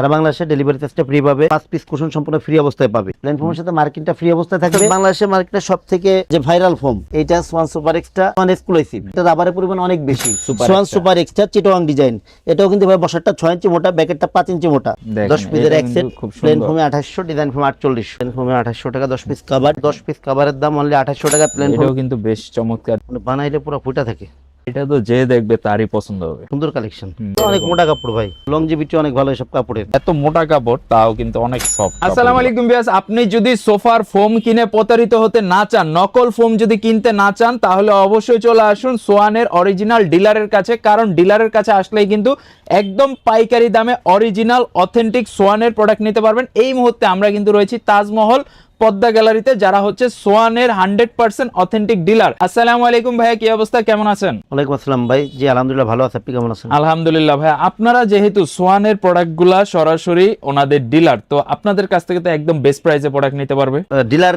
সারা বাংলাদেশে ডেলিভারি চার্জটা ফ্রি পাবে পাঁচ পিস কুশন সম্পূর্ণ ফ্রি অবস্থায় পাবে। প্ল্যান ফোমের সাথে মার্কিনটা ফ্রি অবস্থায় থাকবে। বাংলাদেশের মার্কেটে সব থেকে যে ভাইরাল ফোম এইটা swan super extra one exclusive এটা রাবারের পরিমাণ অনেক বেশি সোয়ান সুপার এক্সট্রা চিটোয়াং ডিজাইন এটাও কিন্তু ভাই বসারটা ছয় ইঞ্চি মোটা ব্যাকেটটা পাঁচ ইঞ্চি মোটা। দশ পিসের এটা এক সেট প্লেন। ফোমে আঠাশশো ডিজাইন ফোমে আটচল্লিশ। প্লেন ফোমে আঠাশশো টাকা দশ পিস কাভার দশ পিস কাভারের দাম অনলি আঠাশশো টাকা প্লেন ফোম এটাও কিন্তু বেশ চমৎকার। বানাইলে পুরো ফুটা থাকে। এটা তো যে দেখবে তারই পছন্দ হবে। সুন্দর কালেকশন অনেক মোটা কাপড় ভাই। লংজিভিটি অনেক ভালো এসব কাপড়ের। এত মোটা কাপড় তাও কিন্তু অনেক সফট আসসালামু আলাইকুম বিয়াস আপনি যদি সোফার ফোম কিনে প্রতারিত হতে না চান নকল ফোম যদি কিনতে না চান তাহলে অবশ্যই চলে আসুন সোয়ানের অরিজিনাল ডিলারের কাছে কারণ ডিলারের কাছে আসলেই কিন্তু একদম পাইকারি দামে অরিজিনাল অথেন্টিক সোয়ানের প্রোডাক্ট নিতে পারবেন। এই মুহূর্তে আমরা কিন্তু রয়েছি তাজমহল পদ্মা গ্যালারিতে যারা হচ্ছে সোয়ানের হান্ড্রেড পার্সেন্ট অথেন্টিক ডিলার। আসসালামু আলাইকুম ভাইয়া কি অবস্থা? কেমন আছেন? ওয়ালাইকুম আসসালাম ভাই। জি আলহামদুলিল্লাহ ভালো আছে। আপনি কেমন আছেন? আলহামদুলিল্লাহ ভাই আপনারা যেহেতু সোয়ানের প্রোডাক্টগুলা সরাসরি ওনাদের ডিলার তো আপনাদের কাছ থেকে তো একদম বেস্ট প্রাইসে প্রোডাক্ট নিতে পারবে? ডিলার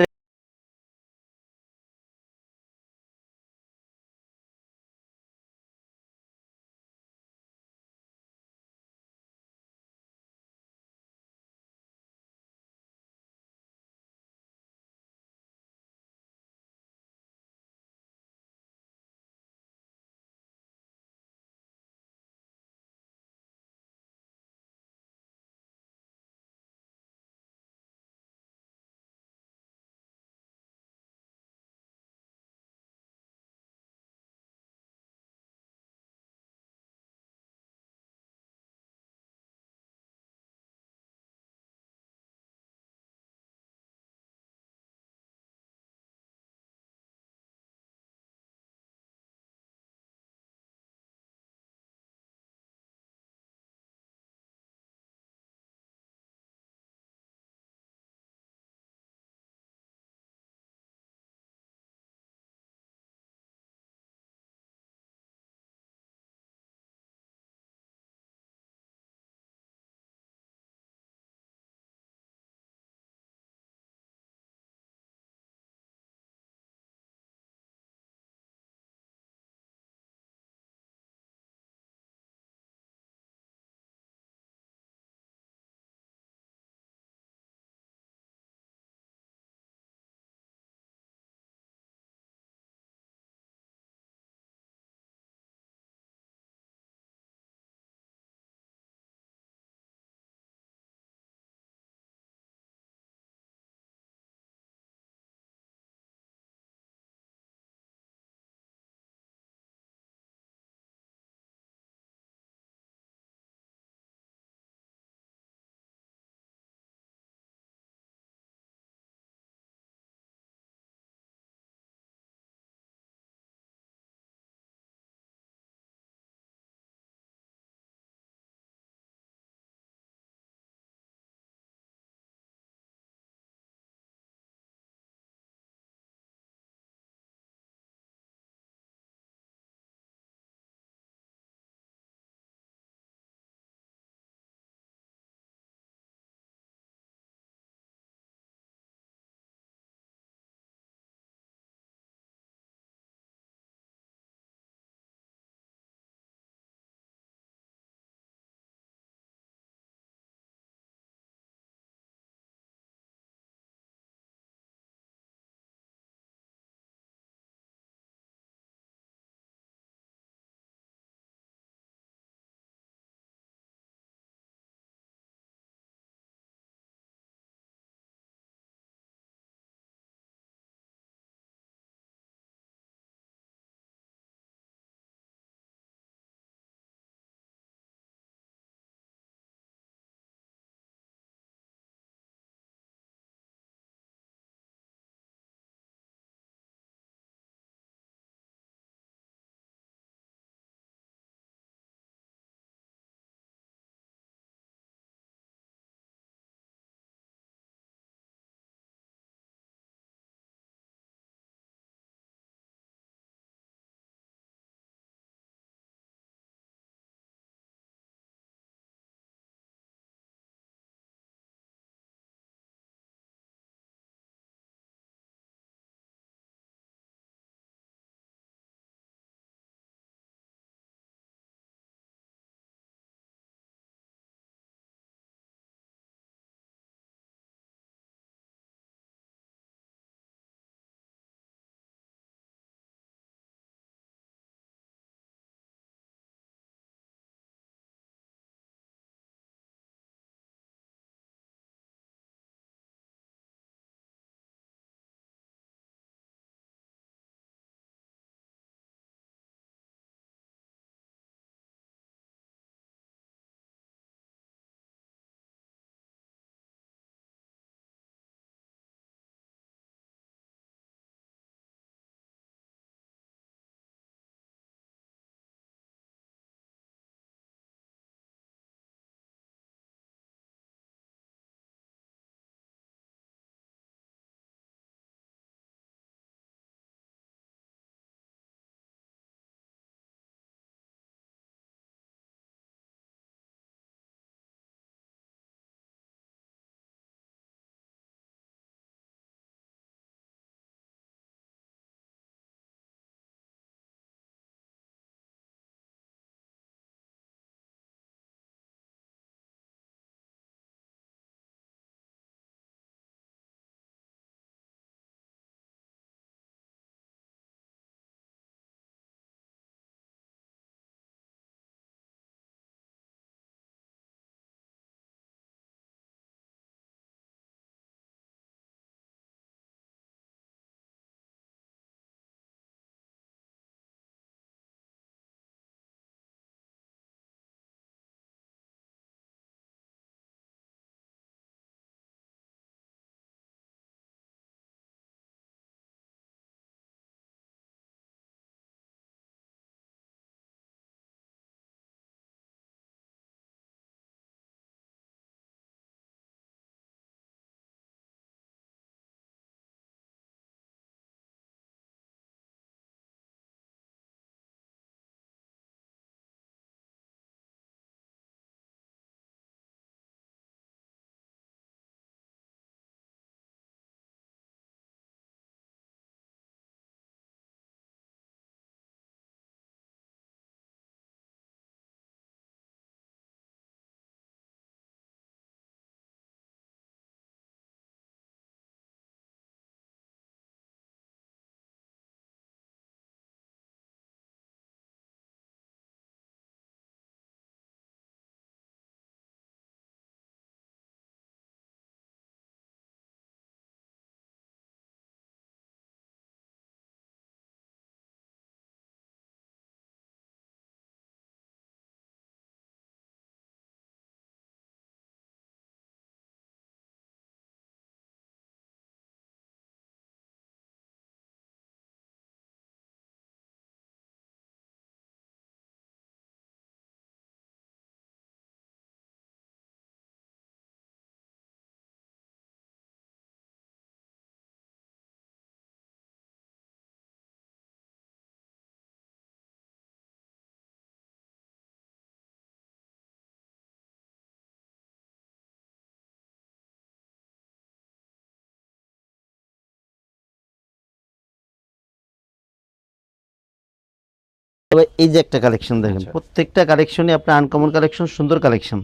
তবে এই যে একটা কালেকশন দেখেন আচ্ছা। প্রত্যেকটা কালেকশনই আপনার আনকমন কালেকশন সুন্দর কালেকশন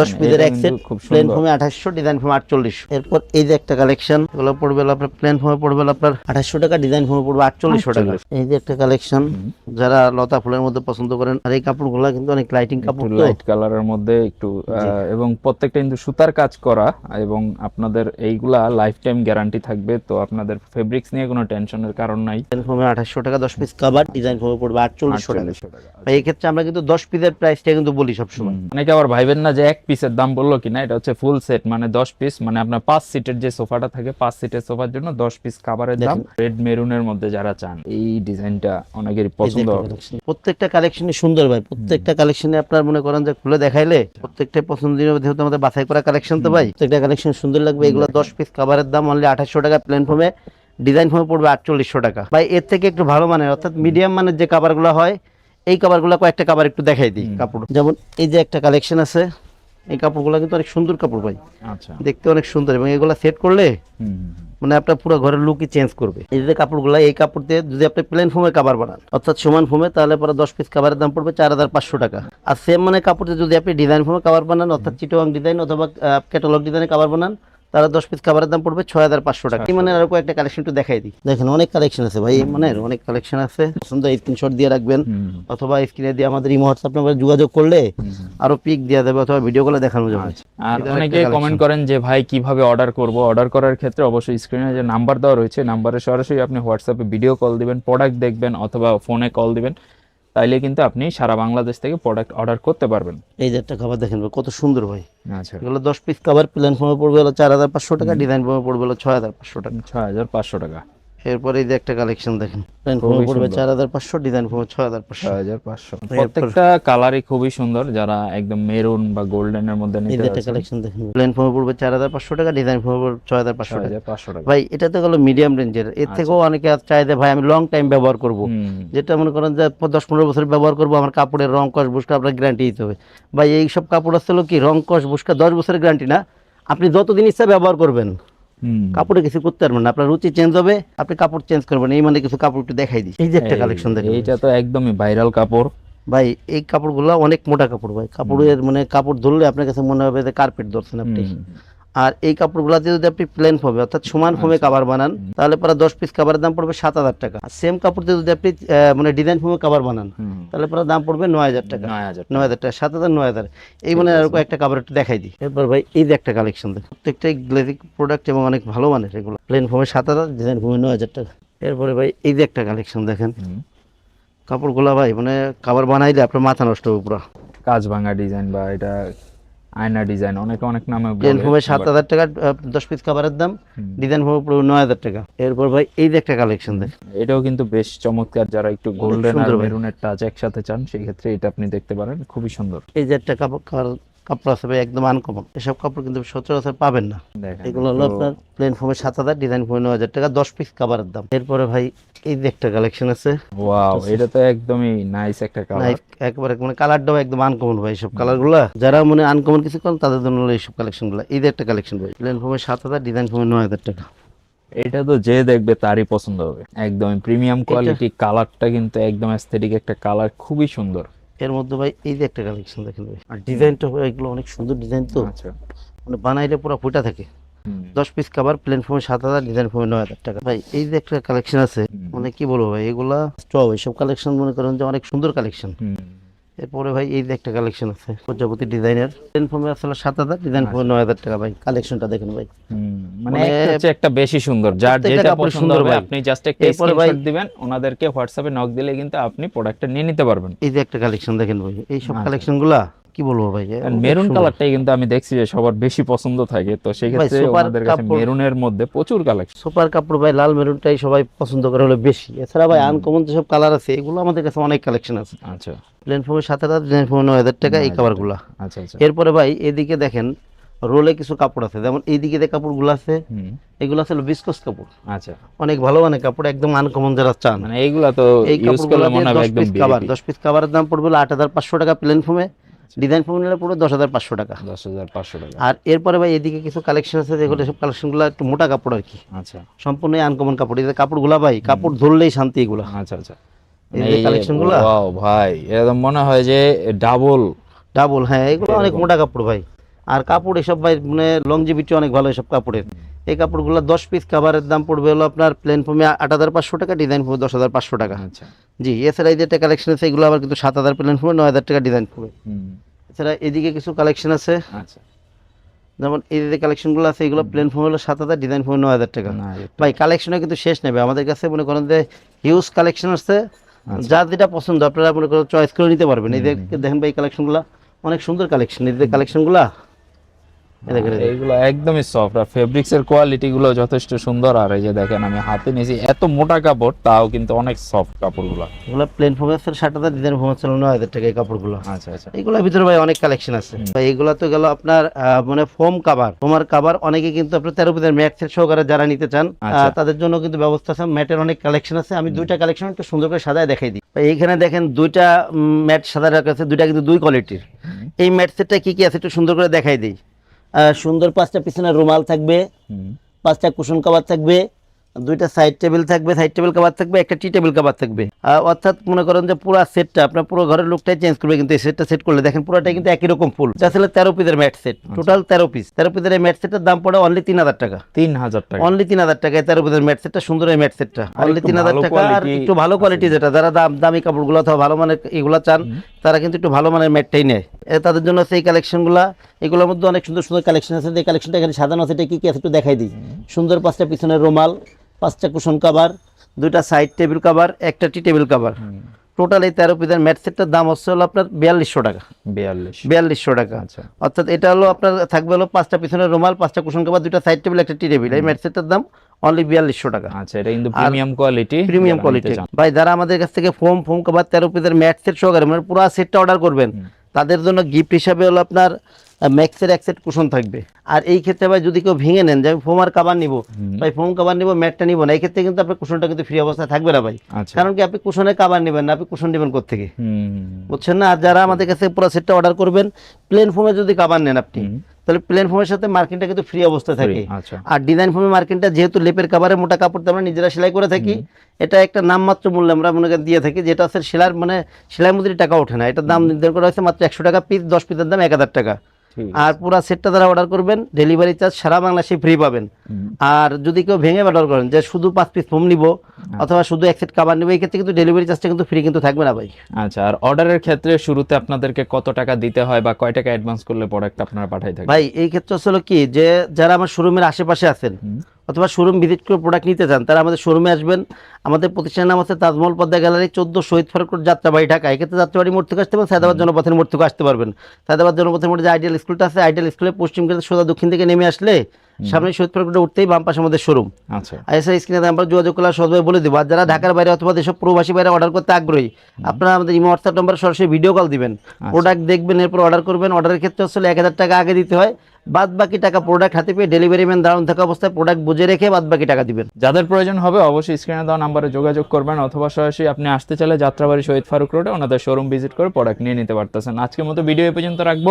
দশ পিসের এক সেট প্লেন সুন্দর। আঠাশশো ডিজাইন ফোমে আটচল্লিশশো এরপর এই যে একটা কালেকশন এগুলো পড়বে আপনার প্লেন ফোমে পড়বে আপনার আঠাশশো টাকা ডিজাইন ফোমে পড়বে আটচল্লিশশো টাকা। এই যে একটা কালেকশন যারা লতা ফুলের মধ্যে পছন্দ করেন আর এই কাপড়গুলো কিন্তু অনেক লাইটিং কাপড় লাইট কালারের মধ্যে একটু এবং প্রত্যেকটা কিন্তু সুতার কাজ করা এবং আপনাদের এইগুলা লাইফ টাইম গ্যারান্টি থাকবে তো আপনাদের ফেব্রিক্স নিয়ে কোনো টেনশনের কারণ নাই। ডিজাইন আঠাশশো টাকা দশ পিস কাভার ডিজাইন ফোমে পড়বে আটচল্লিশশো টাকা। 4800 টাকা। ভাই এই ক্ষেত্রে আমরা কিন্তু দশ পিসের প্রাইসটা কিন্তু বলি সবসময়। অনেকে আবার ভাইবেন না যে এক পিসের দাম বলল কিনা এটা হচ্ছে ফুল সেট মানে দশ পিস মানে আপনার পাঁচ সিটের যে সোফাটা থাকে পাঁচ সিটের সোফার জন্য দশ পিস কাভারের দাম। রেড মেরুনের মধ্যে যারা চান এই ডিজাইনটা অনেকেরই পছন্দ হবে। প্রত্যেকটা কালেকশনই সুন্দর ভাই প্রত্যেকটা কালেকশনে আপনার মনে করেন যে খুলে দেখাইলে প্রত্যেকটা পছন্দের যেহেতু আমাদের বাছাই করা কালেকশন তো ভাই প্রত্যেকটা কালেকশন সুন্দর লাগবে। এগুলো দশ পিস কাভারের দাম অনলি আঠাশশো টাকা প্লেন ফর্মে ডিজাইন ফর্মে পড়বে আটচল্লিশশো টাকা। ভাই এর থেকে একটু ভালো মানের অর্থাৎ মিডিয়াম মানের যে কাভারগুলো হয় এই কাভারগুলো কয়েকটা কাভার একটু দেখাই দিই কাপড়। যেমন এই যে একটা কালেকশন আছে এই কাপড়গুলো কিন্তু অনেক সুন্দর কাপড় ভাই। আচ্ছা। দেখতে অনেক সুন্দর এবং এগুলো সেট করলে। মানে আপনার পুরো ঘরের লুকই চেঞ্জ করবে। এই যে কাপড়গুলো এই কাপড় দিয়ে যদি আপনি প্লেন ফোমের কাবার বানান অর্থাৎ সমান ফোমে তাহলে পরে দশ পিস কাভারের দাম পড়বে চার হাজার পাঁচশো টাকা। আর সেম মানে কাপড় যদি আপনি ডিজাইন ফোমে কাভার বানান অর্থাৎ চিটোয়াং ডিজাইন অথবা ক্যাটালগ ডিজাইনে কাভার বানান তাহলে দশ পিস খাবারের দাম পড়বে ছয় হাজার পাঁচশো টাকা। এই মানে আরও একটা কালেকশন একটু দেখাই দিই। দেখেন অনেক কালেকশন আছে ভাই এই মানে অনেক কালেকশন আছে। সুন্দর স্ক্রিনশট দিয়ে রাখবেন অথবা স্ক্রিনে দিয়ে আমাদের ইমো হোয়াটসঅ্যাপ নাম্বারে যোগাযোগ করলে আরও পিক দেওয়া যাবে অথবা ভিডিও কলে দেখানো যাবে। আর অনেকে কমেন্ট করেন যে ভাই কীভাবে অর্ডার করব? অর্ডার করার ক্ষেত্রে অবশ্যই স্ক্রিনে যে নাম্বার দেওয়া রয়েছে নাম্বারে সরাসরি আপনি হোয়াটসঅ্যাপে ভিডিও কল দিবেন প্রোডাক্ট দেখবেন অথবা ফোনে কল দিবেন। তাইলে কিন্তু আপনি সারা বাংলাদেশ থেকে প্রোডাক্ট অর্ডার করতে পারবেন। এই যে একটা খাবার দেখেন কত সুন্দর ভাই। আচ্ছা। এগুলো দশ পিস খাবার প্ল্যান ফর্মে পড়বে হলো চার হাজার পাঁচশো টাকা ডিজাইন ফর্মে পড়বে হলো ছয় হাজার পাঁচশো টাকা। ছয় হাজার পাঁচশো টাকা। এরপরে এই যে একটা কালেকশন দেখেন। ফর্মে পড়বে চার হাজার পাঁচশো ডিজাইন ফর্মে ছয় হাজার পাঁচশো। হাজার পাঁচশো। প্রত্যেকটা কালারই খুবই সুন্দর। যারা একদম মেরুন বা গোল্ডেনের মধ্যে এই নিতে যে একটা কালেকশন দেখেন। প্লেন ফর্মে পড়বে চার হাজার পাঁচশো টাকা ডিজাইন ফর্মে পড়বে ছয় হাজার পাঁচশো ছয় টাকা হাজার পাঁচশো টাকা। ভাই এটা তো গেলো মিডিয়াম রেঞ্জের এর থেকেও অনেকে চাই যে ভাই আমি লং টাইম ব্যবহার করব। যেটা মনে করেন যে দশ পনেরো বছর ব্যবহার করব আমার কাপড়ের রং কস বুসকা আপনার গ্যারান্টি দিতে হবে। ভাই এই সব কাপড় আসতে হলো কি রং কস বুসকা দশ বছরের গ্যারান্টি না। আপনি যতদিন ইচ্ছা ব্যবহার করবেন। কাপড়ে কিছু করতে পারবেন না। আপনার রুচি চেঞ্জ হবে আপনি কাপড় চেঞ্জ করবেন এই মানে কিছু কাপড় একটু দেখাই দিই। এই যে একটা কালেকশন দেখেন। এইটা তো একদমই ভাইরাল কাপড়। ভাই এই কাপড়গুলো অনেক মোটা কাপড় ভাই। কাপড়ের মানে কাপড় ধরলে আপনার কাছে মনে হবে যে কার্পেট ধরছেন আপনি। আর এই কাপড়গুলোতে যদি আপনি প্লেন ফোমে অর্থাৎ সমান ফোমে আচ্ছা। কাভার বানান তাহলে পরে দশ পিস কাভারের দাম পড়বে সাত হাজার টাকা। সেম কাপড় যদি আপনি মানে ডিজাইন ফোমে কাভার বানান তাহলে পরে দাম পড়বে নয় হাজার টাকা। নয় হাজার টাকা। সাত হাজার নয় হাজার। এই মানে আর একটা কাভার একটু দেখাই দিই। এরপর ভাই এই যে একটা কালেকশন দেখ প্রত্যেকটাই গ্লেজিক প্রোডাক্ট এবং অনেক ভালো মানের এগুলো। প্লেন ফোমে সাত হাজার ডিজাইন ফোমে নয় হাজার টাকা। এরপরে ভাই এই যে একটা কালেকশন দেখেন। কাপড়গুলো ভাই মানে কাভার বানাইলে আপনার মাথা নষ্ট হবে পুরো। কাজ ভাঙা ডিজাইন বা এটা আয়না ডিজাইন অনেকে অনেক নামে বলে সাত হাজার টাকা দশ পিস কাভারের দাম ডিজাইন হবে পুরো নয় হাজার টাকা। এরপর ভাই এই যে একটা কালেকশন দেখ। এটাও কিন্তু বেশ চমৎকার যারা একটু গোল্ডেন আর। মেরুনের টাচ একসাথে চান সেই ক্ষেত্রে এটা আপনি দেখতে পারেন খুবই সুন্দর। এই যে একটা কার- কাপড় আছে ভাই একদম আনকমন এসব কাপড় কিন্তু সচরাচর পাবেন না। এগুলো হলো আপনার প্লেন ফোমে সাত হাজার ডিজাইন ফোমে নয় হাজার টাকা দশ পিস কাভারের দাম। এরপরে ভাই এই যে একটা কালেকশন আছে। ওয়াও এটা তো একদমই নাইস একটা কালার একবারে মানে কালারটাও একদম আনকমন ভাই এইসব কালারগুলো যারা মানে আনকমন কিছু করেন তাদের জন্য হলো এইসব কালেকশনগুলো এই যে একটা কালেকশন ভাই প্লেন ফোমে সাত হাজার ডিজাইন ফোমে নয় হাজার টাকা। এটা তো যে দেখবে তারই পছন্দ হবে। একদম প্রিমিয়াম কোয়ালিটি কালারটা কিন্তু একদম অ্যাস্থেটিক একটা কালার খুবই সুন্দর। এর মধ্যে ভাই এই যে একটা কালেকশন দেখেন ভাই। আর ডিজাইনটা এগুলো অনেক সুন্দর ডিজাইন তো। আচ্ছা। মানে বানাইলে পুরো ফুটা থাকে। দশ পিস কাবার প্লেন ফর্মে সাত হাজার ডিজাইন ফর্মে নয় হাজার টাকা। ভাই এই যে একটা কালেকশন আছে মানে কি বলব ভাই এগুলা স্টপ এইসব কালেকশন মনে করেন যে অনেক সুন্দর কালেকশন এরপরে ভাই এই যে একটা কালেকশন আছে প্রজাপতি ডিজাইনের প্লেন ফোমে আসলে সাত হাজার ডিজাইন ফোমে নয় হাজার টাকা ভাই কালেকশনটা দেখেন ভাই। মানে মানে একটা হচ্ছে একটা বেশি সুন্দর যার যেটা পছন্দ সুন্দর হবে ভাই। আপনি জাস্ট একটা স্ক্রিনশট দিবেন ওনাদেরকে হোয়াটসঅ্যাপে নক দিলে কিন্তু আপনি প্রোডাক্টটা নিয়ে নিতে পারবেন। এই যে একটা কালেকশন দেখেন ভাই এইসব আচ্ছা। কালেকশনগুলা কি বলব ভাই মেরুন কালারটাই কিন্তু আমি দেখছি যে সবার বেশি পছন্দ থাকে তো সেই ক্ষেত্রে ওনাদের কাছে মেরুনের মধ্যে প্রচুর কালেকশন সুপার কাপড় ভাই লাল মেরুনটাই সবাই পছন্দ করে হলো বেশি। এছাড়া ভাই আনকমন যেসব কালার আছে এগুলো আমাদের কাছে অনেক কালেকশন আছে। আচ্ছা। সাত হাজার ডিজাইন ফোমে নয় হাজার টাকা এই কাভারগুলা আচ্ছা আচ্ছা। এরপরে ভাই এদিকে দেখেন রোলে কিছু কাপড় আছে। যেমন এইদিকে যে কাপড়গুলো আছে এগুলো আছে বিস্কস কাপড়। আচ্ছা। অনেক ভালো মানে কাপড় একদম আনকমন যারা চান। মানে এইগুলা তো এই ইউজ কাপড়গুলো করলে মনে দশ একদম কাভার দশ পিস কাভারের দাম পড়বে আট হাজার পাঁচশো টাকা প্লেন ফোমে ডিজাইন ফোমে নিলে হাজার পাঁচশো টাকা। দশ হাজার পাঁচশো টাকা। আর এরপরে ভাই এদিকে কিছু কালেকশন আছে যেগুলো সব কালেকশনগুলো একটু মোটা কাপড় আর কি। আচ্ছা। সম্পূর্ণ আনকমন কাপড়। এই যে কাপড়গুলা ভাই কাপড় ধরলেই শান্তি এগুলা। আচ্ছা আচ্ছা। এই যে ওয়াও ভাই এরকম মনে হয় যে ডাবল ডাবল হ্যাঁ এগুলো অনেক মোটা কাপড় ভাই। আর কাপড় এসব ভাই মানে লংজিভিটি অনেক ভালো এসব কাপড়ের। এই কাপড়গুলো দশ পিস কাভারের দাম পড়বে হলো আপনার প্লেন ফোমে আট হাজার পাঁচশো টাকা ডিজাইন দশ হাজার পাঁচশো টাকা। আচ্ছা। জি এছাড়া এই যে কালেকশন আছে এগুলো আবার কিন্তু সাত হাজার প্লেন নয় হাজার টাকা ডিজাইন ফোমে এছাড়া এদিকে কিছু কালেকশন আছে। আচ্ছা। যেমন এই যে কালেকশনগুলো আছে এগুলো প্লেন হলো সাত হাজার ডিজাইন ফোমে নয় হাজার টাকা। ভাই কালেকশনে কিন্তু শেষ নেবে। আমাদের কাছে মনে করেন যে হিউজ কালেকশন আছে। যার যেটা পছন্দ আপনারা মনে করেন চয়েস করে নিতে পারবেন। এই দেখেন ভাই কালেকশনগুলো অনেক সুন্দর কালেকশন এই কালেকশনগুলা। এইগুলো একদমই সফট আর ফেব্রিক্স এর কোয়ালিটি গুলো যথেষ্ট সুন্দর আর এই যে দেখেন আমি হাতে নিয়েছি এত মোটা কাপড় তাও কিন্তু অনেক সফট কাপড়গুলো। এগুলো প্লেন হাজার ডিজাইন নয় হাজার টাকা এই কাপড়গুলো। আচ্ছা আচ্ছা। এগুলোর ভিতরে ভাই অনেক কালেকশন আছে। এগুলো তো গেল আপনার মানে ফোম কাভার ফোমার কাভার অনেকে কিন্তু আপনার তেরো পিসের সহকারে যারা নিতে চান আচ্ছা। তাদের জন্য কিন্তু ব্যবস্থা আছে। ম্যাটের অনেক কালেকশন আছে। আমি দুইটা কালেকশন একটু সুন্দর করে সাজায় দেখাই দিই। এইখানে দেখেন দুইটা ম্যাট সাদা রাখা আছে দুইটা কিন্তু দুই কোয়ালিটির এই ম্যাট সেটটা কি কি আছে একটু সুন্দর করে দেখাই দিই। সুন্দর পাঁচটা পিছনে রুমাল থাকবে পাঁচটা কুশন কাভার থাকবে দুইটা সাইড টেবিল থাকবে সাইড টেবিল কাভার থাকবে একটা টি টেবিল কাভার থাকবে। অর্থাৎ মনে করেন যে পুরো সেটটা আপনার পুরো ঘরের লুকটাই চেঞ্জ করবে কিন্তু এই সেটটা সেট করলে দেখেন পুরোটাই কিন্তু একই রকম ফুল যা ছিল তেরো পিসের ম্যাট সেট টোটাল তেরো পিস তেরো পিসের এই ম্যাট সেটের দাম পড়ে অনলি তিন হাজার টাকা। তিন হাজার টাকা। অনলি তিন হাজার টাকায় তেরো পিসের ম্যাট সেটটা সুন্দর এই ম্যাট সেটটা অনলি তিন হাজার টাকা আর একটু ভালো কোয়ালিটি যেটা যারা দাম দামি কাপড়গুলো অথবা ভালো মানে এগুলো চান তারা কিন্তু একটু ভালো মানের ম্যাটটাই নেয়। তাদের জন্য সেই কালেকশনগুলো, এগুলোর মধ্যে অনেক সুন্দর সুন্দর কালেকশন আছে। যে কালেকশনটা এখানে সাজানো আছে, এটা কী কী আছে একটু দেখাই দিই। সুন্দর পাঁচটা পিছনের রুমাল, পাঁচটা কুশন কাভার, দুইটা সাইড টেবিল কাভার একটা টি টেবিল কাভার টোটাল এই তেরো পিসের ম্যাট সেটটার দাম হচ্ছে হলো আপনার বিয়াল্লিশশো টাকা। বিয়াল্লিশ। বিয়াল্লিশশো টাকা। আচ্ছা। অর্থাৎ এটা হলো আপনার থাকবে হলো পাঁচটা পিছনে রুমাল পাঁচটা কুশন কাপড় দুটা সাইড টেবিল একটা টি টেবিল এই ম্যাট সেটটার দাম অনলি বিয়াল্লিশশো টাকা। আচ্ছা এটা কিন্তু প্রিমিয়াম কোয়ালিটি প্রিমিয়াম কোয়ালিটি ভাই যারা আমাদের কাছ থেকে ফোম ফোম কাপড় তেরো পিসের ম্যাট সেট সহকারে মানে পুরো সেটটা অর্ডার করবেন। তাদের জন্য গিফট হিসাবে হলো আপনার ম্যাক্সের এক সেট কুশন থাকবে। আর এই ক্ষেত্রে ভাই যদি কেউ ভেঙে নেন যে আমি ফোম আর কাবার নিবো ভাই ফোম কাবার নিবো ম্যাটটা নিবো না এই ক্ষেত্রে কিন্তু আপনার কুশনটা কিন্তু ফ্রি অবস্থায় থাকবে না ভাই। আচ্ছা। কারণ কি আপনি কুশনে কাবার নেবেন না আপনি কুশন নেবেন কোথেকে বুঝছেন না? আর যারা আমাদের কাছে পুরো সেটটা অর্ডার করবেন প্লেন ফোমে যদি কাবার নেন আপনি তাহলে প্লেন ফোমের সাথে মার্কিনটা কিন্তু ফ্রি অবস্থায় থাকে। আচ্ছা। আর ডিজাইন ফোমের মার্কিনটা যেহেতু লেপের কাভারে মোটা কাপড় আমরা নিজেরা সেলাই করে থাকি। এটা একটা নামমাত্র মূল্য আমরা মনে করি দিয়ে থাকি যেটা হচ্ছে সেলার মানে সেলাই মজুরি টাকা ওঠে না। এটার দাম নির্ধারণ করা হয়েছে মাত্র একশো টাকা পিস দশ পিসের দাম এক হাজার টাকা। আর পুরা সেটটা দ্বারা অর্ডার করবেন ডেলিভারি চার্জ সারা বাংলাদেশে ফ্রি পাবেন। আর যদি কেউ ভেঙে অর্ডার করেন যে শুধু পাঁচ পিস ফোম নিব অথবা শুধু এক সেট কাবার নিব এই ক্ষেত্রে কিন্তু ডেলিভারি চার্জটা কিন্তু ফ্রি কিন্তু থাকবে না ভাই। আচ্ছা আর অর্ডারের ক্ষেত্রে শুরুতে আপনাদেরকে কত টাকা দিতে হয় বা কয় টাকা অ্যাডভান্স করলে প্রোডাক্ট আপনারা পাঠাই থাকেন? ভাই এই ক্ষেত্রে হলো কি যে যারা আমার শোরুমের আশেপাশে আছেন অথবা শোরুম ভিজিট করে প্রোডাক্ট নিতে চান তারা আমাদের শোরুমে আসবেন। আমাদের প্রতিষ্ঠানের নাম হচ্ছে তাজমহল পদ্মা গ্যালারি চোদ্দ শহীদ ফারুক রোড যাত্রাবাড়ি ঢাকা। এক্ষেত্রে যাত্রাবাড়ি মোড় থেকে আসতে পারেন সায়দাবাদ জনপথের মোড় থেকে আসতে পারবেন। সায়দাবাদ জনপথের মোড়ে যে আইডিয়াল স্কুলটা আছে আইডিয়াল স্কুলের পশ্চিম গেটে সোজা দক্ষিণ থেকে নেমে আসলে সামনে শহীদ রোডে উঠতেই বাম পাশে আমাদের শোরুম আচ্ছা। এছাড়া স্ক্রিনে আমরা যোগাযোগ করলে সহজভাবে বলে দেবো। আর যারা ঢাকার বাইরে অথবা যেসব প্রবাসী বাইরে অর্ডার করতে আগ্রহী আপনারা আমাদের ইমো হোয়াটসঅ্যাপ নাম্বার সরাসরি ভিডিও কল দিবেন। প্রোডাক্ট দেখবেন এরপর অর্ডার করবেন। অর্ডারের ক্ষেত্রে আসলে এক হাজার টাকা আগে দিতে হয়। বাদ বাকি টাকা প্রোডাক্ট হাতে পেয়ে ডেলিভারি ম্যান দাঁড়ানো থাকা অবস্থায় প্রোডাক্ট বুঝে রেখে বাদ বাকি টাকা দিবেন। যাদের প্রয়োজন হবে অবশ্যই স্ক্রিনে দেওয়া নাম্বারে যোগাযোগ করবেন অথবা সরাসরি আপনি আসতে চাইলে যাত্রাবাড়ি শহীদ ফারুক রোডে ওনাদের শোরুম ভিজিট করে প্রোডাক্ট নিয়ে নিতে পারতেছেন। আজকের মতো ভিডিও এ পর্যন্ত রাখব।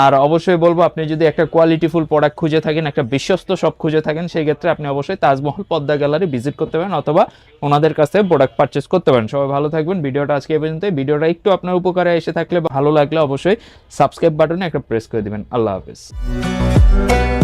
আর অবশ্যই বলব, আপনি যদি একটা কোয়ালিটিফুল প্রোডাক্ট খুঁজে থাকেন, একটা বিশ্বস্ত সব খুঁজে থাকেন, সেই ক্ষেত্রে আপনি অবশ্যই তাজমহল পদ্মা গ্যালারি ভিজিট করতে পারেন অথবা ওনাদের কাছে প্রোডাক্ট পারচেস করতে পারেন। সবাই ভালো থাকবেন। ভিডিওটা আজকে এ পর্যন্ত ভিডিওটা একটু আপনার উপকারে এসে থাকলে ভালো লাগলে অবশ্যই সাবস্ক্রাইব বাটনে একটা প্রেস করে দিবেন। আল্লাহ হাফেজ। Thank